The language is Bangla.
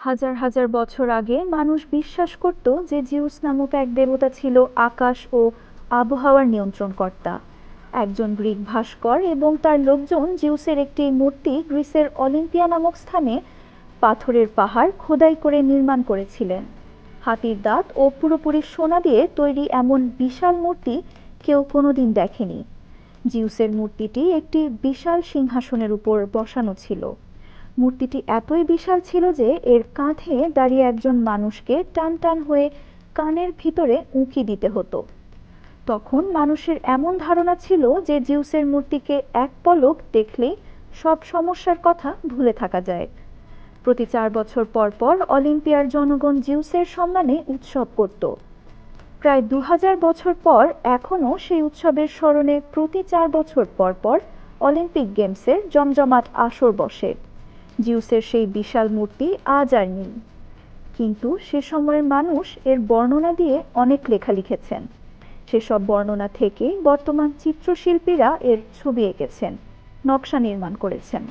হাজার হাজার বছর আগে মানুষ বিশ্বাস করত যে জিউস নামক এক দেবতা ছিল আকাশ ও আবহাওয়ার নিয়ন্ত্রণকর্তা। একজন গ্রিক ভাস্কর এবং তার লোকজন জিউসের একটি মূর্তি গ্রিসের অলিম্পিয়া নামক স্থানে পাথরের পাহাড় খোদাই করে নির্মাণ করেছিলেন। হাতির দাঁত ও পুরোপুরি সোনা দিয়ে তৈরি এমন বিশাল মূর্তি কেউ কোনোদিন দেখেনি। জিউসের মূর্তিটি একটি বিশাল সিংহাসনের উপর বসানো ছিল। মূর্তিটি এতই বিশাল ছিল যে এর কাঁধে দাঁড়িয়ে একজন মানুষকে টান টান হয়ে কানের ভিতরে উঁকি দিতে হতো। তখন মানুষের এমন ধারণা ছিল যে জিউসের মূর্তিকে এক পলক দেখলেই সব সমস্যার কথা ভুলে থাকা যায়। প্রতি চার বছর পর পর অলিম্পিয়ার জনগণ জিউসের সম্মানে উৎসব করত। প্রায় দু হাজার বছর পর এখনও সেই উৎসবের স্মরণে প্রতি চার বছর পর পর অলিম্পিক গেমসের জমজমাট আসর বসে। জিউসের সেই বিশাল মূর্তি আজ আর নেই। কিন্তু সে সময়ের মানুষ এর বর্ণনা দিয়ে অনেক লেখা লিখেছেন। সেসব বর্ণনা থেকে বর্তমান চিত্রশিল্পীরা এর ছবি এঁকেছেন, নকশা নির্মাণ করেছেন।